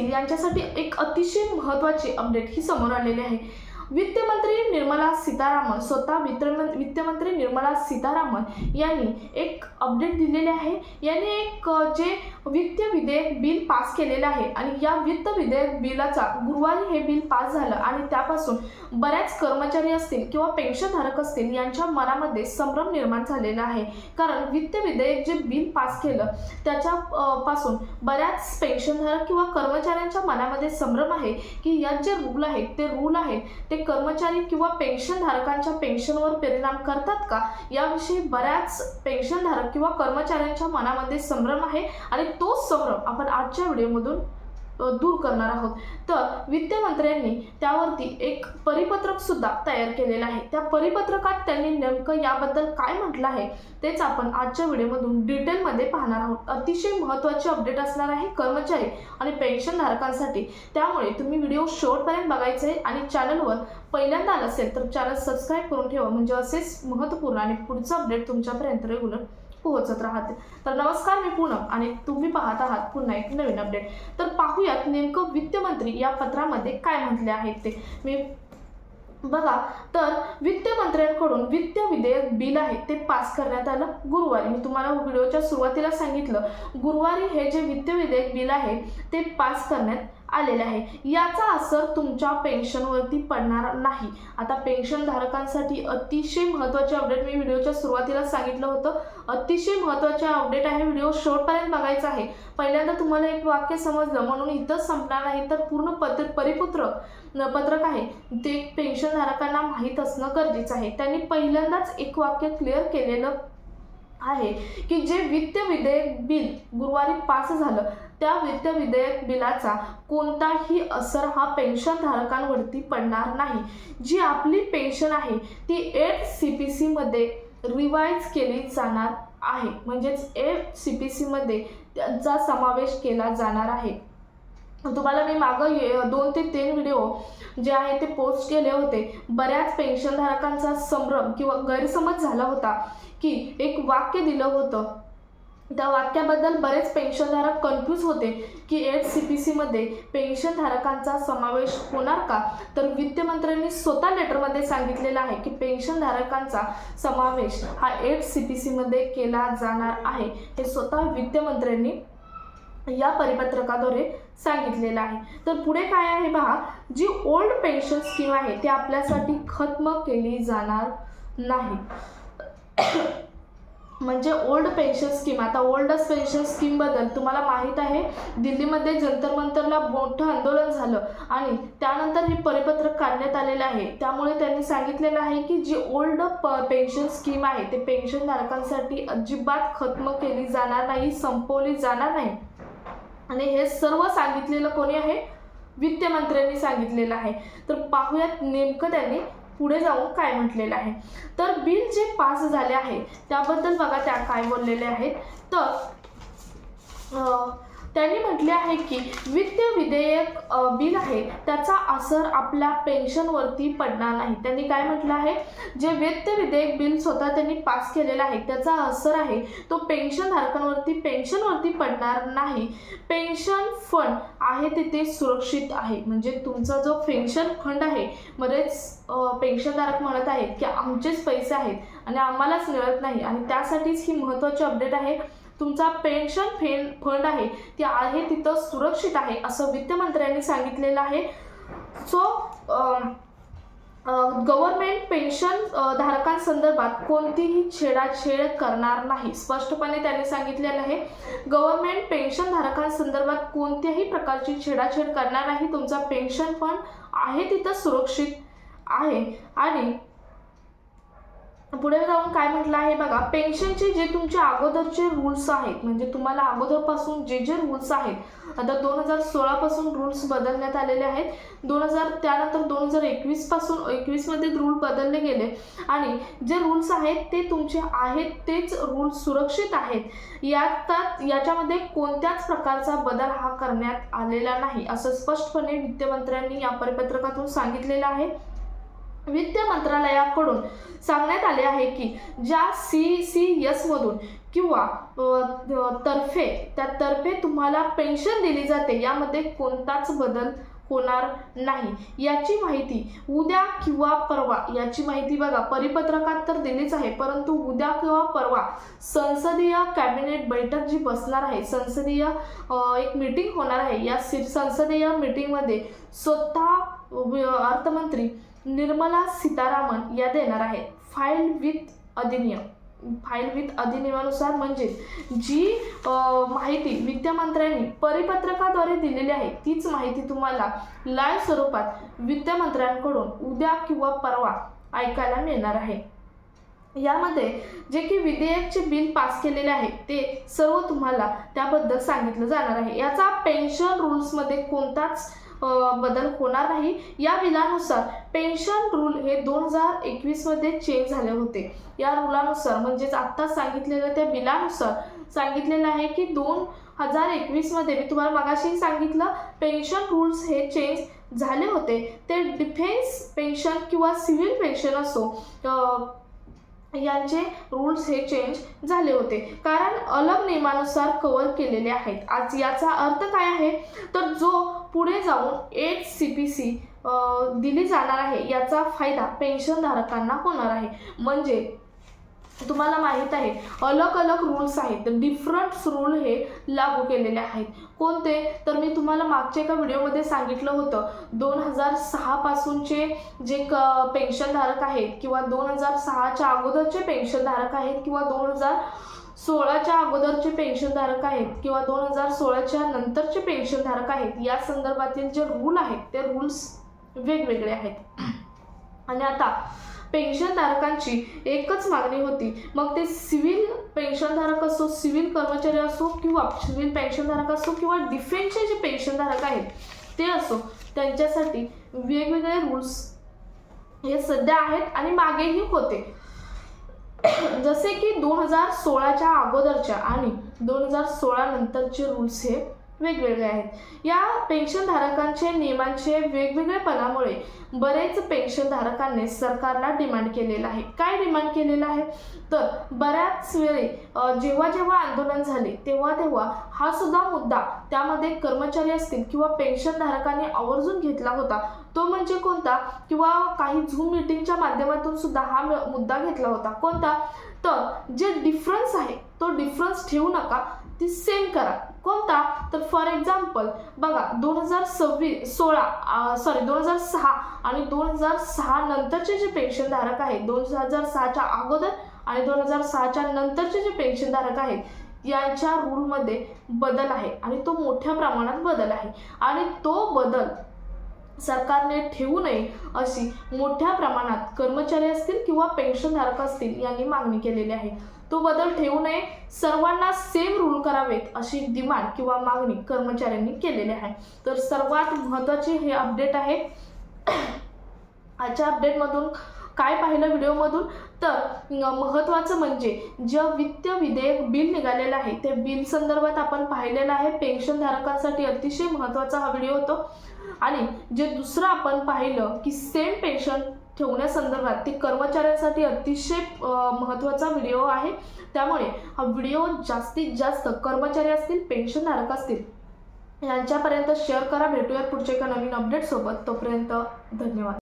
सिंग यांच्यासाठी एक अतिशय महत्त्वाची अपडेट ही समोर आलेली आहे. वित्तमंत्री निर्मला सीतारामन स्वतः वित्त वित्तमंत्री निर्मला सीतारामन यांनी एक अपडेट दिलेले आहे. यांनी एक जे वित्त विधेयक बिल पास केलेलं आहे आणि या वित्त विधेयक बिलाचा गुरुवारी हे बिल पास झालं आणि त्यापासून बऱ्याच कर्मचारी असतील किंवा पेन्शनधारक असतील यांच्या मनामध्ये संभ्रम निर्माण झालेला आहे. कारण वित्त विधेयक जे बिल पास केलं त्याच्या पासून बऱ्याच पेन्शनधारक किंवा कर्मचाऱ्यांच्या मनामध्ये संभ्रम आहे की यात जे रूल आहेत ते रूल आहेत ते कर्मचारी किंवा पेन्शनधारकांच्या पेन्शनवर परिणाम करतात का? याविषयी बऱ्याच पेन्शनधारक किंवा कर्मचाऱ्यांच्या मनामध्ये संभ्रम आहे आणि तोच संभ्रम आपण आजच्या व्हिडिओमधून दूर करणार आहोत. तर वित्तमंत्र्यांनी त्यावरती एक परिपत्रक सुद्धा तयार केलेलं आहे. त्या परिपत्रकात त्यांनी नेमकं याबद्दल काय म्हटलं आहे तेच आपण आजच्या व्हिडिओमधून डिटेलमध्ये पाहणार आहोत. अतिशय महत्त्वाचे अपडेट असणार आहे कर्मचारी आणि पेन्शनधारकांसाठी. त्यामुळे तुम्ही व्हिडिओ शेवटपर्यंत बघायचे आहे आणि चॅनलवर पहिल्यांदा आला असेल तर चॅनल सबस्क्राईब करून ठेवा. म्हणजे असेच महत्त्वपूर्ण आणि पुढचं अपडेट तुमच्यापर्यंत रेग्युलर पोहोचत राहते. तर नमस्कार मी पूनम आणि तुम्ही पाहत आहात पुन्हा एक नवीन अपडेट तर पाहूयात नेमकं वित्तमंत्री या पत्रामध्ये काय म्हटले आहेत ते. मी बघा तर वित्तमंत्र्यांकडून वित्त विधेयक बिल आहे ते पास करण्यात आलं. गुरुवारी मी तुम्हाला व्हिडिओच्या सुरुवातीला सांगितलं गुरुवारी हे जे वित्त विधेयक बिल आहे ते पास करण्यात आलेले आहे. याचा असर तुमच्या पेन्शनवरती पडणार नाही. आता पेन्शन धारकांसाठी अतिशय महत्त्वाचे अपडेट मी व्हिडिओच्या सुरुवातीला सांगितलं होतं. अतिशय महत्त्वाचे अपडेट आहे. व्हिडिओ शेवटपर्यंत बघायचा आहे. पहिल्यांदा तुम्हाला एक वाक्य समजलं. म्हणून इथंच संपणार नाही तर पूर्ण पत्र परिपुत्र न- पत्रक आहे. ते पेन्शनधारकांना माहीत असणं गरजेचं आहे. त्यांनी पहिल्यांदाच एक वाक्य क्लिअर केलेलं आहे की जे वित्त विधेयक बिल गुरुवारी पास झालं. त्या वित्त विधेयक बिलाचा कोणताही असर हा पेन्शनधारकांवरती पडणार नाही. जी आपली पेन्शन आहे ती एट सी पी सीमध्ये रिवाईज केली जाणार आहे. म्हणजेच एट सी पी सीमध्ये त्यांचा समावेश केला जाणार आहे. तुम्हाला मी मागं ये दोन ते तीन व्हिडिओ जे आहे ते पोस्ट केले होते. बऱ्याच पेन्शनधारकांचा संभ्रम किंवा गैरसमज झाला होता की एक वाक्य दिलं होतं. त्या वाक्याबद्दल बरेच पेन्शनधारक कन्फ्यूज होते की एट सी पी सीमध्ये पेन्शनधारकांचा समावेश होणार का? तर वित्तमंत्र्यांनी स्वतः लेटरमध्ये सांगितलेलं आहे की पेन्शनधारकांचा समावेश हा एट सी पी सीमध्ये केला जाणार आहे. हे स्वतः वित्तमंत्र्यांनी या परिपत्रकाद्वारे सांगितलेलं आहे. तर पुढे काय आहे पहा? जी ओल्ड पेन्शन स्कीम आहे ती आपल्यासाठी खत्म केली जाणार नाही. म्हणजे ओल्ड पेन्शन स्कीम आता ओल्डच पेन्शन स्कीमबद्दल तुम्हाला माहीत आहे दिल्लीमध्ये जंतर मंतरला मोठं आंदोलन झालं आणि त्यानंतर हे परिपत्रक काढण्यात आलेलं आहे. त्यामुळे त्यांनी सांगितलेलं आहे की जी ओल्ड प पेन्शन स्कीम आहे ते पेन्शनधारकांसाठी अजिबात खत्म केली जाणार नाही संपवली जाणार नाही. आणि हे सर्व सांगितलेलं कोणी आहे? वित्तमंत्र्यांनी सांगितलेलं आहे. तर पाहूयात नेमकं त्यांनी पुढे जाऊन काय म्हटलेलं आहे? तर बिल जे पास झाले आहे त्याबद्दल बघा त्या काय बोललेले आहेत. तर त्यांनी म्हटले आहे की वित्त विधेयक बिल आहे त्याचा असर आपल्या पेन्शनवरती पडणार नाही. त्यांनी काय म्हटलं आहे? जे वित्त विधेयक बिल स्वतः त्यांनी पास केलेलं आहे त्याचा असर आहे तो पेन्शनधारकांवरती पेन्शनवरती पडणार नाही. पेन्शन फंड आहे तिथे सुरक्षित आहे. म्हणजे तुमचा जो पेन्शन फंड आहे बरेच पेन्शनधारक म्हणत आहेत की आमचेच पैसे आहेत आणि आम्हालाच मिळत नाही. आणि त्यासाठीच ही महत्त्वाची अपडेट आहे. तुमचा पेन्शन फेन फंड आहे ते आहे तिथं सुरक्षित आहे असं वित्तमंत्र्यांनी सांगितलेलं आहे. सो गव्हर्नमेंट पेन्शन धारकांसंदर्भात कोणतीही छेडाछेड करणार नाही स्पष्टपणे त्यांनी सांगितलेलं आहे. गव्हर्नमेंट पेन्शन धारकांसंदर्भात कोणत्याही प्रकारची छेडाछेड करणार नाही तुमचा पेन्शन फंड आहे तिथं सुरक्षित आहे. आणि पुढे जाऊन काय म्हटलं आहे बघा पेन्शनचे जे तुमचे अगोदरचे रूल्स आहेत म्हणजे तुम्हाला अगोदरपासून जे जे रूल्स आहेत आता दोन हजार सोळापासून रूल्स बदलण्यात आलेले आहेत दोन हजार त्यानंतर दोन हजार एकवीसपासून एकवीसमध्ये रूल बदलले गेले. आणि जे रूल्स आहेत ते तुमचे आहेत तेच रूल्स सुरक्षित आहेत. यात याच्यामध्ये कोणत्याच प्रकारचा बदल हा करण्यात आलेला नाही असं स्पष्टपणे वित्तमंत्र्यांनी या परिपत्रकातून सांगितलेलं आहे. वित्त मंत्रालयाकडून सांगण्यात आले आहे की ज्या सी सी यसमधून किंवा तर्फे त्या तर्फे तुम्हाला पेन्शन दिली जाते यामध्ये कोणताच बदल होणार नाही. याची माहिती उद्या किंवा परवा याची माहिती बघा परिपत्रकात तर दिलीच आहे परंतु उद्या किंवा परवा संसदीय कॅबिनेट बैठक जी बसणार आहे संसदीय एक मीटिंग होणार आहे. या सि- संसदीय मीटिंगमध्ये स्वतः अर्थमंत्री निर्मला सीतारामन या देणार आहेत. फाईल विथ अधिनियम. फाईल विथ अधिनियमानुसार म्हणजे जी माहिती वित्तमंत्र्यांनी परिपत्रकाद्वारे दिलेली आहे तीच माहिती तुम्हाला लाईव्ह स्वरूपात वित्तमंत्र्यांकडून उद्या किंवा परवा ऐकायला मिळणार आहे. यामध्ये जे की विधेयकचे बिल पास केलेले आहे ते सर्व तुम्हाला त्याबद्दल सांगितलं जाणार आहे. याचा पेन्शन रूल्समध्ये कोणताच बदल होणार नाही. या बिलानुसार पेन्शन रूल हे दोन हजार एकवीसमध्ये चेंज झाले होते. या रुलानुसार म्हणजेच आत्ता सांगितलेलं त्या बिलानुसार सांगितलेलं आहे की दोन हजार एकवीसमध्ये मी तुम्हाला मगाशी सांगितलं पेन्शन रूल्स हे चेंज झाले होते. ते डिफेन्स पेन्शन किंवा सिव्हिल पेन्शन असो यांचे रूल्स हे चेंज झाले होते. कारण अलग नियमानुसार कव्हर केलेले आहेत. आज याचा अर्थ काय आहे? तर जो पुढे जाऊन एट सी पी सी दिली जाणार आहे याचा फायदा पेन्शनधारकांना होणार आहे. म्हणजे तुम्हाला माहीत आहे अलग अलग रूल्स आहेत. तर डिफरंट रूल हे लागू केलेले आहेत. कोणते? तर मी तुम्हाला मागच्या एका व्हिडिओमध्ये सांगितलं होतं. दोन हजार सहापासूनचे जे क पेन्शनधारक आहेत किंवा दोन हजार सहाच्या अगोदरचे पेन्शनधारक आहेत किंवा दोन हजार सोळाच्या अगोदरचे पेन्शनधारक आहेत किंवा दोन हजार सोळाच्या नंतरचे पेन्शनधारक आहेत या संदर्भातील जे रूल आहेत ते रूल्स वेगवेगळे आहेत. आणि आता पेन्शनधारकांची एकच मागणी होती. मग ते सिव्हिल पेन्शनधारक असो सिव्हिल कर्मचारी असो किंवा सिव्हिल पेन्शनधारक असो किंवा डिफेन्सचे जे पेन्शनधारक आहेत ते असो त्यांच्यासाठी वेगवेगळे रूल्स हे सध्या आहेत आणि मागेही होते. जसे की दोन हजार सोळाच्या अगोदरच्या आणि दोन हजार सोळा नंतरचे रूल्स हे वेगवेगळे आहेत. या पेन्शनधारकांचे नियमांचे वेगवेगळेपणामुळे बरेच पेन्शनधारकांनी सरकारला डिमांड केलेलं आहे. काय डिमांड केलेलं आहे? तर बऱ्याच वेळी जेव्हा जेव्हा आंदोलन झाले तेव्हा तेव्हा हा सुद्धा मुद्दा त्यामध्ये कर्मचारी असतील किंवा पेन्शनधारकांनी आवर्जून घेतला होता तो म्हणजे कोणता? किंवा काही झूम मिटिंगच्या माध्यमातून सुद्धा हा मुद्दा घेतला होता. कोणता? तर जे डिफरन्स आहे तो डिफरन्स ठेवू नका. ती सेम करा. कोणता? तर फॉर एक्झाम्पल बघा दोन हजार सव्वीस सोळा सॉरी दोन हजार सहा आणि दोन हजार सहा नंतरचे जे पेन्शनधारक आहेत दोन हजार सहाच्या अगोदर आणि दोन हजार सहाच्या नंतरचे जे पेन्शनधारक आहेत यांच्या रूलमध्ये बदल आहे आणि तो मोठ्या प्रमाणात बदल आहे. आणि तो बदल सरकारने ठेवू नये अशी मोठ्या प्रमाणात कर्मचारी असतील किंवा पेन्शनधारक असतील यांनी मागणी केलेली आहे. तो बदल ठेवू नये. सर्वांना सेम रूल करावेत अशी डिमांड किंवा मागणी कर्मचाऱ्यांनी केलेली आहे. तर सर्वात महत्त्वाचे हे अपडेट आहे. आजच्या अपडेटमधून काय पाहिलं व्हिडिओमधून तर महत्त्वाचं म्हणजे जे वित्त विधेयक बिल निघालेलं आहे ते बिल संदर्भात आपण पाहिलेलं आहे. पेन्शनधारकांसाठी अतिशय महत्त्वाचा हा व्हिडिओ होतो. आणि जे दुसरं आपण पाहिलं की सेम पेन्शन ठेवण्यासंदर्भात. ते कर्मचाऱ्यांसाठी अतिशय महत्त्वाचा व्हिडिओ आहे. त्यामुळे हा व्हिडिओ जास्तीत जास्त कर्मचारी असतील पेन्शनधारक असतील यांच्यापर्यंत शेअर करा. भेटूया पुढच्या एका नवीन अपडेटसोबत. तोपर्यंत धन्यवाद.